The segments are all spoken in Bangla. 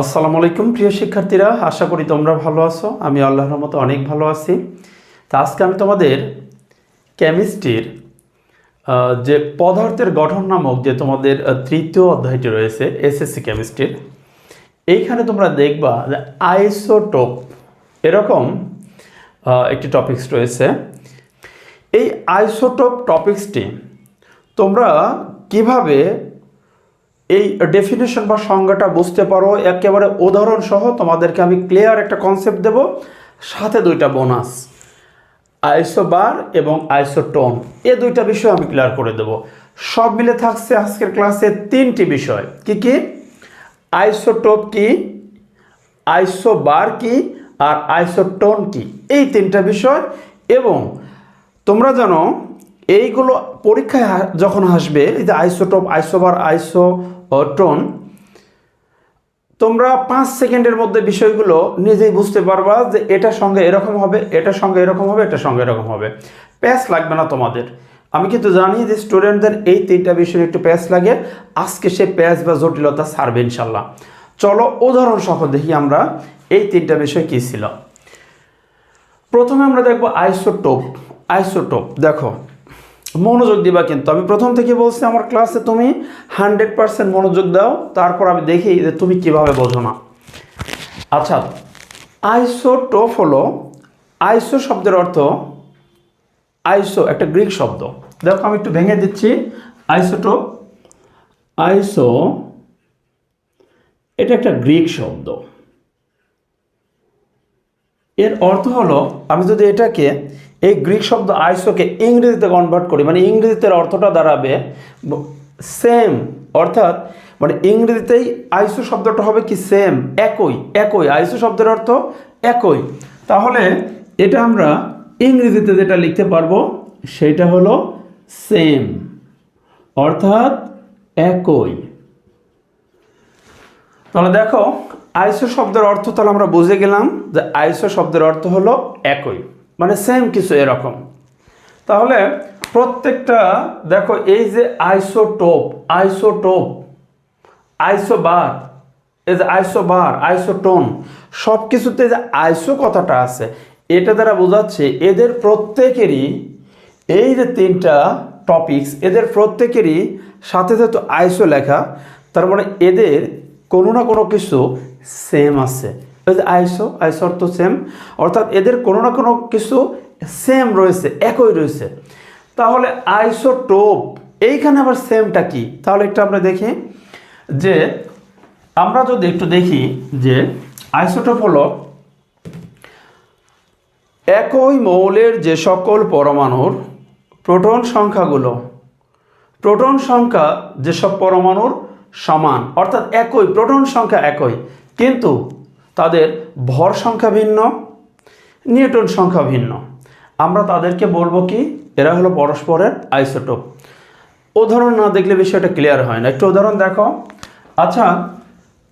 আসসালামু আলাইকুম, প্রিয় শিক্ষার্থীরা। আশা করি তোমরা ভালো আছো। আমি আল্লাহর রহমতে অনেক ভালো আছি। তা আজকে আমি তোমাদের কেমিস্ট্রির যে পদার্থের গঠন নামক যে তোমাদের তৃতীয় অধ্যায়টি রয়েছে, এসএসসি কেমিস্ট্রির, এইখানে তোমরা দেখবা যে আইসোটোপ এরকম একটি টপিকস রয়েছে। এই আইসোটোপ টপিক্সটি তোমরা কীভাবে এই ডেফিনেশন বা সংজ্ঞাটা বুঝতে পারো, একেবারে উদাহরণ সহ তোমাদেরকে আমি ক্লিয়ার একটা কনসেপ্ট দেব। সাথে দুইটা বোনাস আইসোবার এবং আইসোটোন এ দুইটা বিষয় আমি ক্লিয়ার করে দেব। সব মিলে থাকছে আজকের ক্লাসে তিনটি বিষয়। কি কি? আইসোটোপ কি? আইসোবার কি? আর আইসোটোন কি? এই তিনটা বিষয়। এবং তোমরা জানো, এইগুলো পরীক্ষায় যখন আসবে, এই যে আইসোটোপ আইসোবার আইসো টোন তোমরা পাঁচ সেকেন্ডের মধ্যে বিষয়গুলো নিজেই বুঝতে পারবা যে এটা সঙ্গে এরকম হবে এটা সঙ্গে এরকম হবে এটা সঙ্গে এরকম হবে। প্যাস লাগবে না তোমাদের। আমি কিন্তু জানি যে স্টুডেন্টদের এই তিনটা বিষয়ে একটু প্যাস লাগে। আজকে সে প্যাস বা জটিলতা ছাড়বে ইনশাল্লাহ। চলো উদাহরণ সহ দেখি আমরা এই তিনটা বিষয় কী ছিল। প্রথমে আমরা দেখব আইসোটোপ। আইসোটোপ, দেখো মনোযোগ দিবা কিন্তু। আমি প্রথম থেকে বলছি আমার ক্লাসে তুমি হান্ড্রেড পার্সেন্ট মনোযোগ দাও, তারপর আমি দেখি যে তুমি কীভাবে বোঝো না। আচ্ছা আইসোটোপ হলো আইসো শব্দের অর্থ আইসো, একটা গ্রিক শব্দ। দেখো, আমি একটু ভেঙে দিচ্ছি। আইসোটোপ, আইসো, এটা একটা গ্রিক শব্দ। এর অর্থ হলো, আমি যদি এটাকে এই গ্রিক শব্দ আইসোকে ইংরেজিতে কনভার্ট করি মানে ইংরেজিতে অর্থটা দাঁড়াবে সেম অর্থাৎ মানে ইংরেজিতেই আইসো শব্দটা হবে কি সেম একই একই, আইসো শব্দের অর্থ একই। তাহলে এটা আমরা ইংরেজিতে যেটা লিখতে পারব, সেটা হলো সেম অর্থাৎ একই। তাহলে দেখো, আইসো শব্দের অর্থ তাহলে আমরা বুঝে গেলাম যে আইসো শব্দের অর্থ হলো একই। মানে সেম কিছু এরকম। তাহলে প্রত্যেকটা, দেখো এই যে আইসোটোপ আইসোটোপ, আইসোবার, এই যে আইসোবার, আইসোটোন সব কিছুতে যে আইসো কথাটা আছে, এটা দ্বারা বোঝাচ্ছে এদের প্রত্যেকেরই এই যে তিনটা টপিকস এদের প্রত্যেকেরই সাথে সাথে আইসো লেখা, তার মানে এদের কোনো না কোনো কিছু সেম আছে। আইসো আইসো অর্থ সেম অর্থাৎ এদের কোনো না কোনো কিছু সেম রয়েছে, একই রয়েছে। তাহলে আইসোটোপ এইখানে আবার সেমটা কি? তাহলে একটু আমরা দেখি যে, আমরা যদি একটু দেখি যে আইসোটোপ হলো একই মৌলের যে সকল পরমাণুর প্রোটন সংখ্যাগুলো। প্রোটন সংখ্যা যেসব পরমাণুর সমান, অর্থাৎ একই, প্রোটন সংখ্যা একই। কিন্তু তাদের ভর সংখ্যা ভিন্ন নিউটন সংখ্যা ভিন্ন। আমরা তাদেরকে বলব কি, এরা হলো পরস্পরের আইসোটোপ। উদাহরণ না দেখলে বিষয়টা ক্লিয়ার হয় না। একটু উদাহরণ দেখো। আচ্ছা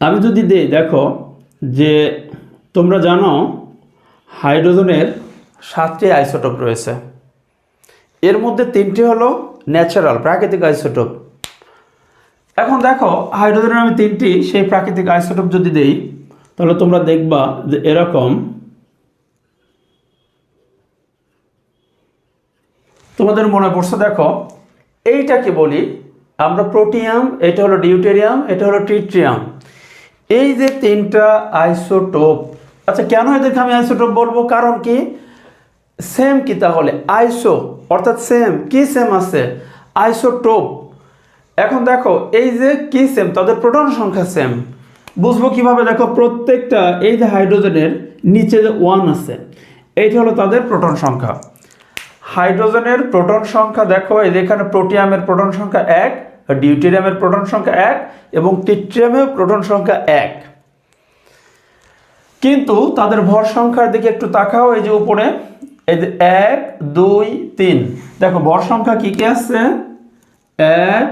আমি যদি দেই, দেখো যে তোমরা জানো হাইড্রোজেনের সাতটি আইসোটোপ রয়েছে। এর মধ্যে তিনটি হলো ন্যাচারাল, প্রাকৃতিক আইসোটোপ। এখন দেখো, হাইড্রোজেনের আমি তিনটি, সেই প্রাকৃতিক আইসোটোপ যদি দেই তাহলে তোমরা দেখবা যে এরকম তোমাদের মনে পড়ছে, দেখো, এইটাকে বলি আমরা প্রোটিয়াম, এটা হলো ডিউটেরিয়াম, এটা হলো ট্রিট্রিয়াম। এই যে তিনটা আইসোটোপ আচ্ছা কেন এদেরকে আমি আইসোটোপ বলব? কারণ কি? সেম কি তাহলে? আইসো, অর্থাৎ সেম, কি সেম আছে? আইসোটোপ। এখন দেখো, এই যে কি সেম? তাদের প্রোটন সংখ্যা সেম। বুঝব কীভাবে? দেখো, প্রত্যেকটা এই যে হাইড্রোজেনের নিচে যে ওয়ান আছে, এইটা হলো তাদের প্রোটন সংখ্যা। হাইড্রোজেনের প্রোটন সংখ্যা দেখো, এই যে এখানে প্রোটিয়ামের প্রোটন সংখ্যা এক ডিউটেরিয়ামের প্রোটন সংখ্যা এক, এবং টিট্রিয়ামের প্রোটন সংখ্যা এক। কিন্তু তাদের ভর সংখ্যার দিকে একটু তাকাও, এই যে উপরে, এই যে এক, দুই, তিন। দেখো, ভর সংখ্যা কি কি আছে? এক,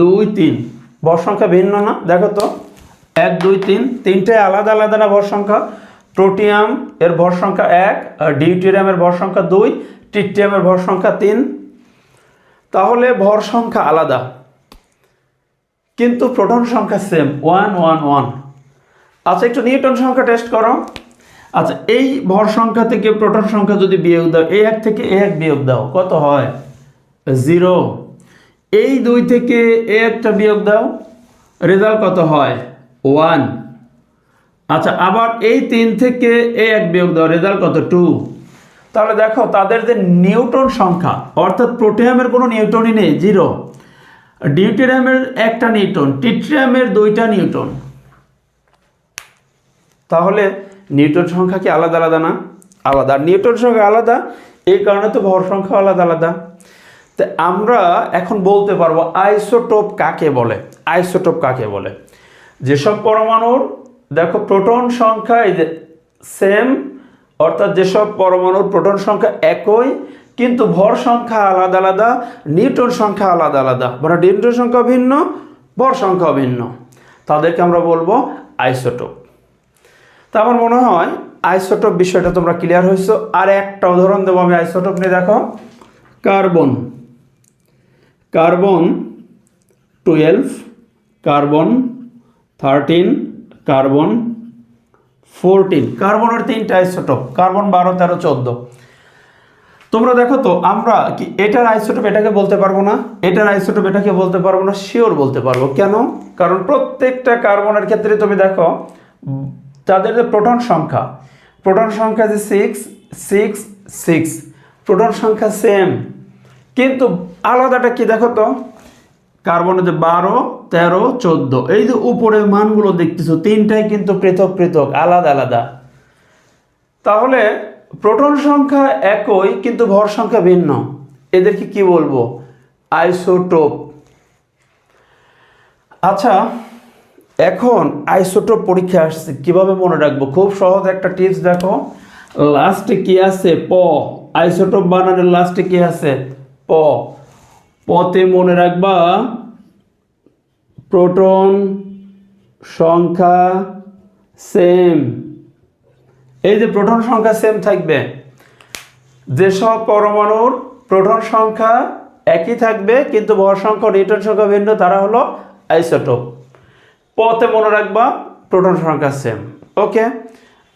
দুই, তিন। ভর সংখ্যা ভিন্ন না, দেখো তো। এক, দুই, তিন, তিনটে আলাদা আলাদা না ভর সংখ্যা? প্রোটিয়াম এর ভর সংখ্যা এক ডিউটেরিয়ামের ভর সংখ্যা দুই ট্রিটিয়ামের ভর সংখ্যা তিন। তাহলে ভর সংখ্যা আলাদা। কিন্তু প্রোটন সংখ্যা সেম ওয়ান ওয়ান ওয়ান আচ্ছা একটু নিউটন সংখ্যা টেস্ট করো। আচ্ছা এই ভর সংখ্যা থেকে প্রোটন সংখ্যা যদি বিয়োগ দাও এই এক থেকে এ এক বিয়োগ দাও, কত হয়? জিরো এই দুই থেকে এ একটা বিয়োগ দাও, রেজাল্ট কত হয়? ওয়ান। আচ্ছা আবার এই তিন থেকে এ এক বিয়োগ দেওয়া রেজাল্ট কত? টু। তাহলে দেখো, তাদের যে নিউটন সংখ্যা, অর্থাৎ প্রোটিয়ামের কোনো নিউটনই নেই, জিরো। ডিউটেরিয়ামের একটা নিউটন টিট্রিয়ামের দুইটা নিউটন তাহলে নিউটন সংখ্যা কি আলাদা আলাদা না? আলাদা। নিউটন সংখ্যা আলাদা, এই কারণে তো ভর সংখ্যা আলাদা আলাদা। তো আমরা এখন বলতে পারব, আইসোটোপ কাকে বলে? আইসোটোপ কাকে বলে? যেসব পরমাণুর, দেখো প্রোটন সংখ্যা যে সেম, অর্থাৎ যেসব পরমাণুর প্রোটন সংখ্যা একই, কিন্তু ভর সংখ্যা আলাদা আলাদা নিউটন সংখ্যা আলাদা আলাদা। মানে নিউটন সংখ্যা ভিন্ন, ভর সংখ্যা ভিন্ন। তাদেরকে আমরা বলব আইসোটোপ। তা আমার মনে হয় আইসোটোপ বিষয়টা তোমরা ক্লিয়ার হয়েছো। আর একটা উদাহরণ দেবো আমি আইসোটোপ নিয়ে, দেখো। Carbon. Carbon twelve, carbon thirteen carbon fourteen কার্বনের তিনটা আইসোটোপ কার্বন বারো, তেরো, চোদ্দ। তোমরা দেখো তো, আমরা কি এটার আইসোটোপ এটাকে বলতে পারব না? এটার আইসোটোপ এটাকে বলতে পারব না শিওর বলতে পারব। কেন? কারণ প্রত্যেকটা কার্বনের ক্ষেত্রে তুমি দেখো, তাদের যে প্রোটন সংখ্যা প্রোটন সংখ্যা যে সিক্স সিক্স সিক্স প্রোটন সংখ্যা সেম কিন্তু আলাদাটা কি দেখো তো? কার্বনের যে বারো, তেরো, চোদ্দ। এই যে উপরের মানগুলো দেখতেছো, তিনটাই কিন্তু পৃথক পৃথক, আলাদা আলাদা। তাহলে প্রোটন সংখ্যা একই, কিন্তু ভর সংখ্যা ভিন্ন। এদেরকে কি বলব? আইসোটোপ আচ্ছা এখন আইসোটোপ পরীক্ষা আসছে, কীভাবে মনে রাখব? খুব সহজ একটা টিপস দেখো। লাস্টে কি আছে? প। আইসোটোপ বানানোর লাস্টে কি আছে? প। পতে মনে রাখবা, প্রোটন সংখ্যা সেম এই যে প্রোটন সংখ্যা সেম থাকবে, যেসব পরমাণুর প্রোটন সংখ্যা একই থাকবে, কিন্তু ভর সংখ্যা নিউটন সংখ্যা ভিন্ন, তারা হলো আইসোটোপ। পথে মনে রাখবা, প্রোটন সংখ্যা সেম ওকে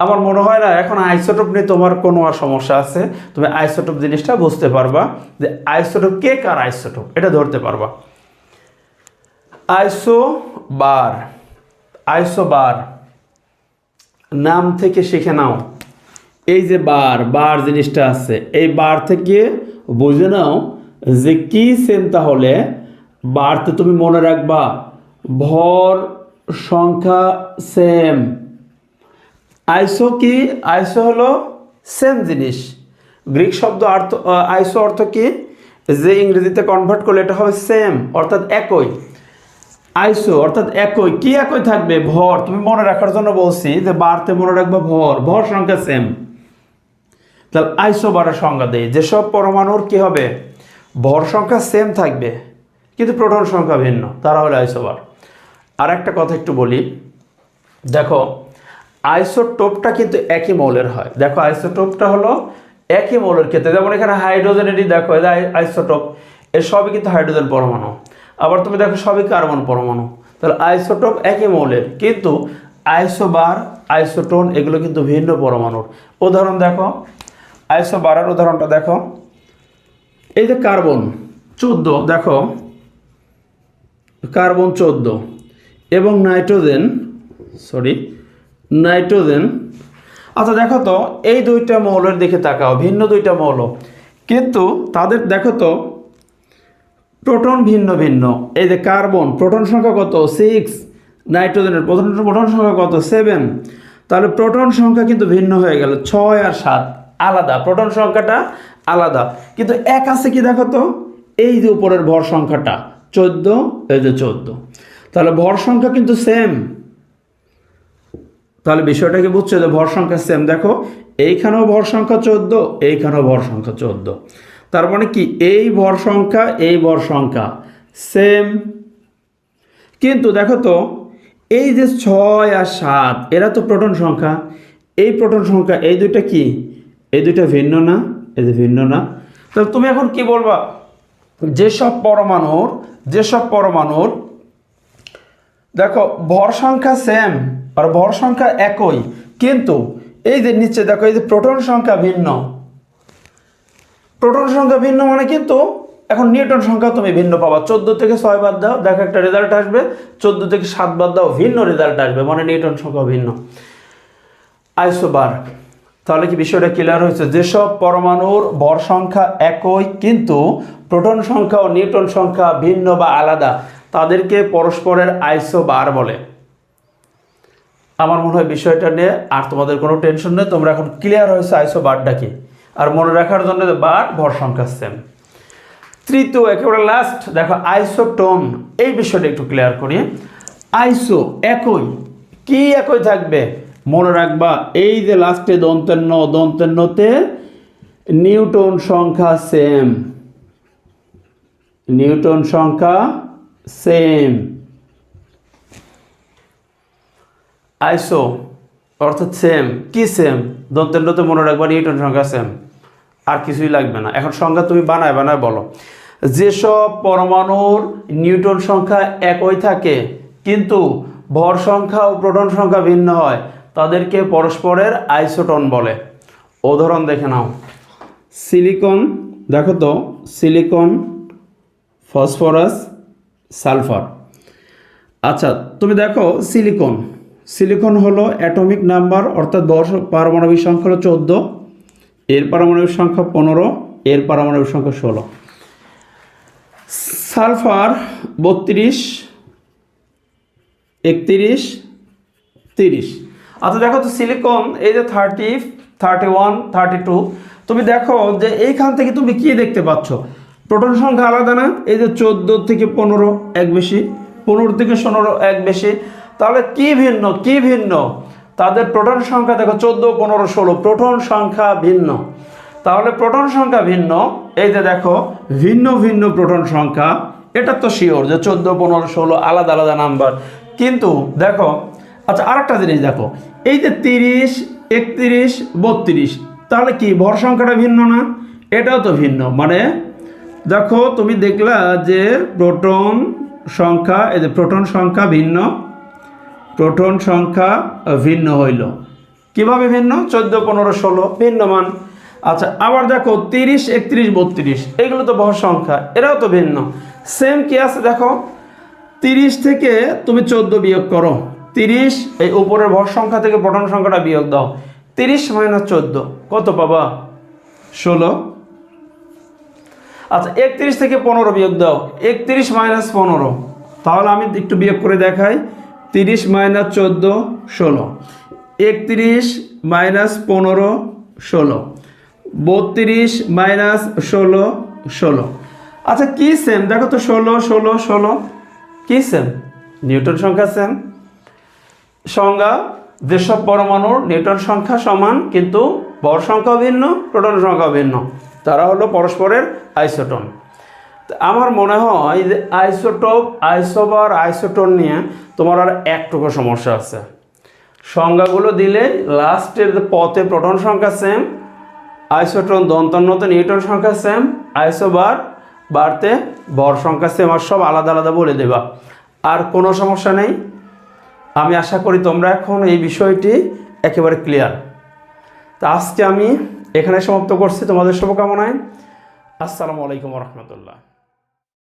আমার মনে হয় না, এখন আইসোটোপ নিয়ে তোমার কোনো আর সমস্যা আছে। তুমি আইসোটোপ জিনিসটা বুঝতে পারবা যে আইসোটোপ কে কার আইসোটোপ, এটা ধরতে পারবা। আইসো বার আইসো বার, নাম থেকে শিখে নাও। এই যে বার বার জিনিসটা আছে, এই বার থেকে বুঝে নাও যে কি সেম তাহলে। বারতে তুমি মনে রাখবা, ভর সংখ্যা সেম। আইসো কি? আইসো হলো সেম জিনিস। গ্রিক শব্দ অর্থ আইসো অর্থ কি? যে ইংরেজিতে কনভার্ট করলে এটা হবে সেম অর্থাৎ একই। আইসো অর্থাৎ একই। কি একই থাকবে? ভর। তুমি মনে রাখার জন্য বলছি যে বারতে মনে রাখবে ভর। ভর সংখ্যা সেম তাহলে আইসো বারের সংজ্ঞা দেয় যেসব পরমাণুর কি হবে? ভর সংখ্যা সেম থাকবে, কিন্তু প্রোটন সংখ্যা ভিন্ন। তারা হলো আইসোবার আর একটা কথা একটু বলি। দেখো আইসোটোপটা কিন্তু একই মৌলের হয়। দেখো, আইসোটোপটা হলো একই মৌলের ক্ষেত্রে। যেমন এখানে হাইড্রোজেনেরই দেখো আইসোটোপ, এর সবই কিন্তু হাইড্রোজেন পরমাণু। আবার তুমি দেখো, সবই কার্বন পরমাণু। তাহলে আইসোটোপ একই মৌলের, কিন্তু আইসোবার, আইসোটোন এগুলো কিন্তু ভিন্ন পরমাণুর। উদাহরণ দেখো আইসোবারের উদাহরণটা দেখো। এই যে কার্বন চোদ্দ, দেখো, কার্বন চোদ্দ এবং নাইট্রোজেন, সরি নাইট্রোজেন। আচ্ছা দেখো তো, এই দুইটা মৌলের দিকে তাকাও, ভিন্ন দুইটা মৌল। কিন্তু তাদের, দেখো তো, প্রোটন ভিন্ন ভিন্ন। এই যে কার্বন, প্রোটন সংখ্যা কত? সিক্স। নাইট্রোজেনের প্রোটন প্রোটন সংখ্যা কত? সেভেন। তাহলে প্রোটন সংখ্যা কিন্তু ভিন্ন হয়ে গেল, ছয় আর সাত। আলাদা, প্রোটন সংখ্যাটা আলাদা। কিন্তু এক আছে কি দেখো তো? এই যে উপরের ভর সংখ্যাটা, চোদ্দ, এই যে চোদ্দ। তাহলে ভর সংখ্যা কিন্তু সেম তাহলে বিষয়টাকে বুঝছ যে ভর সংখ্যা সেম দেখো, এইখানেও ভর সংখ্যা চোদ্দ, এইখানেও ভর সংখ্যা চোদ্দ। তার মানে কি? এই ভর সংখ্যা, এই ভর সংখ্যা সেম কিন্তু দেখো তো, এই যে ছয় আর সাত, এরা তো প্রোটন সংখ্যা। এই প্রোটন সংখ্যা, এই দুইটা কি? এই দুইটা ভিন্ন না? এই যে ভিন্ন না। তাহলে তুমি এখন কি বলবা? যেসব পরমাণুর যেসব পরমাণুর, দেখো, ভর সংখ্যা সেম আর ভর সংখ্যা একই। কিন্তু এই যে নিচে দেখো, এই যে প্রোটন সংখ্যা ভিন্ন। প্রোটন সংখ্যা ভিন্ন মানে কিন্তু এখন নিউটন সংখ্যা তুমি ভিন্ন পাবা। চোদ্দ থেকে ছয় বাদ দাও, দেখো একটা রেজাল্ট আসবে। চোদ্দ থেকে সাত বাদ দাও, ভিন্ন রেজাল্ট আসবে মানে নিউটন সংখ্যা ভিন্ন। আইসোবার তাহলে কি বিষয়টা ক্লিয়ার হয়েছে? যেসব পরমাণুর ভর সংখ্যা একই, কিন্তু প্রোটন সংখ্যা ও নিউটন সংখ্যা ভিন্ন বা আলাদা, তাদেরকে পরস্পরের আইসোবার বলে। আমার মনে হয় বিষয়টা নিয়ে আর তোমাদের কোনো টেনশন নেই। তোমরা এখন ক্লিয়ার হয়েছে, আইসো বারটা কি? আর মনে রাখার জন্য বার ভর সংখ্যা সেম তৃতীয়, একেবারে লাস্ট দেখো আইসোটোন এই বিষয়টা একটু ক্লিয়ার করি। আইসো একই, কি একই থাকবে? মনে রাখবা, এই যে লাস্টে দন্তেন্ন, দন্তেন্নতে নিউটন সংখ্যা সেম নিউটন সংখ্যা সেম আইসো, অর্থাৎ সেম কি সেম দন্তেন্দ্রতে মনে রাখবা নিউটন সংখ্যা সেম আর কিছুই লাগবে না। এখন সংখ্যা তুমি বানায় বানায় বলো। যেসব পরমাণুর নিউটন সংখ্যা একই থাকে, কিন্তু ভর সংখ্যা ও প্রোটন সংখ্যা ভিন্ন হয়, তাদেরকে পরস্পরের আইসোটন বলে। উদাহরণ দেখে নাও। সিলিকন, দেখো তো, সিলিকন, ফসফরাস, সালফার। আচ্ছা তুমি দেখো, সিলিকন। সিলিকন হলো অ্যাটমিক নাম্বার, অর্থাৎ পারমাণবিক সংখ্যা হলো চোদ্দ, এর পারমাণবিক সংখ্যা পনেরো, এর পারমাণবিক সংখ্যা ষোলো। সালফার বত্রিশ, একত্রিশ, তিরিশ। আচ্ছা দেখো তো সিলিকন, এই যে thirty thirty one, thirty two, তুমি দেখো যে এইখান থেকে তুমি কি দেখতে পাচ্ছ? প্রোটন সংখ্যা আলাদা না? এই যে চোদ্দ থেকে পনেরো, এক বেশি, পনেরো থেকে পনেরো এক বেশি তাহলে কি ভিন্ন কি ভিন্ন? তাদের প্রোটন সংখ্যা দেখো চোদ্দ, পনেরো, ষোলো, প্রোটন সংখ্যা ভিন্ন। তাহলে প্রোটন সংখ্যা ভিন্ন, এই যে দেখো, ভিন্ন ভিন্ন প্রোটন সংখ্যা, এটা তো শিওর যে চোদ্দ, পনেরো, ষোলো আলাদা আলাদা নাম্বার কিন্তু দেখো আচ্ছা আরেকটা জিনিস দেখো, এই যে তিরিশ, একত্রিশ, বত্রিশ, তাহলে কি, ভর সংখ্যাটা ভিন্ন না? এটাও তো ভিন্ন মানে দেখো, তুমি দেখলা যে প্রোটন সংখ্যা, এই যে প্রোটন সংখ্যা ভিন্ন প্রোটন সংখ্যা ভিন্ন হইল। কীভাবে ভিন্ন? চোদ্দ, পনেরো, ষোলো। ভিন্ন মান আচ্ছা আবার দেখো, তিরিশ, একত্রিশ, বত্রিশ। এগুলো তো ভর সংখ্যা, এরাও তো ভিন্ন। সেম কি আছে দেখো? তিরিশ থেকে তুমি চোদ্দ বিয়োগ করো। তিরিশ, এই উপরের ভর সংখ্যা থেকে প্রোটন সংখ্যাটা বিয়োগ দাও। তিরিশ মাইনাস চোদ্দ, কত পাবা? ষোলো। আচ্ছা একত্রিশ থেকে পনেরো বিয়োগ দাও। একত্রিশ মাইনাস পনেরো। তাহলে আমি একটু বিয়োগ করে দেখাই। তিরিশ মাইনাস চোদ্দ, ষোলো। একত্রিশ মাইনাস পনেরো, ষোলো। বত্রিশ মাইনাস ষোলো ষোলো। আচ্ছা কী সেম দেখো তো, ষোলো ষোলো ষোলো। কী সেম নিউটন সংখ্যা সেম সংজ্ঞা যেসব পরমাণুর নিউটন সংখ্যা সমান, কিন্তু ভর সংখ্যা ভিন্ন, প্রোটন সংখ্যা ভিন্ন। তারা হলো পরস্পরের আইসোটন। আমার মনে হয় যে আইসোটোপ, আইসোবার আইসোটন নিয়ে তোমার আর একটুকু সমস্যা আছে। সংজ্ঞাগুলো দিলে লাস্টের পথে প্রোটন সংখ্যা সেম আইসোটন দন্তন্নতে নিউটন সংখ্যা সেম আইসোবার বাড়তে ভর সংখ্যা সেম আর সব আলাদা আলাদা বলে দেবা। আর কোনো সমস্যা নেই। আমি আশা করি তোমরা এখন এই বিষয়টি একেবারে ক্লিয়ার তা আজকে আমি এখানে সমাপ্ত করছি। তোমাদের শুভকামনায়। আসসালামু আলাইকুম রহমতুল্লাহ।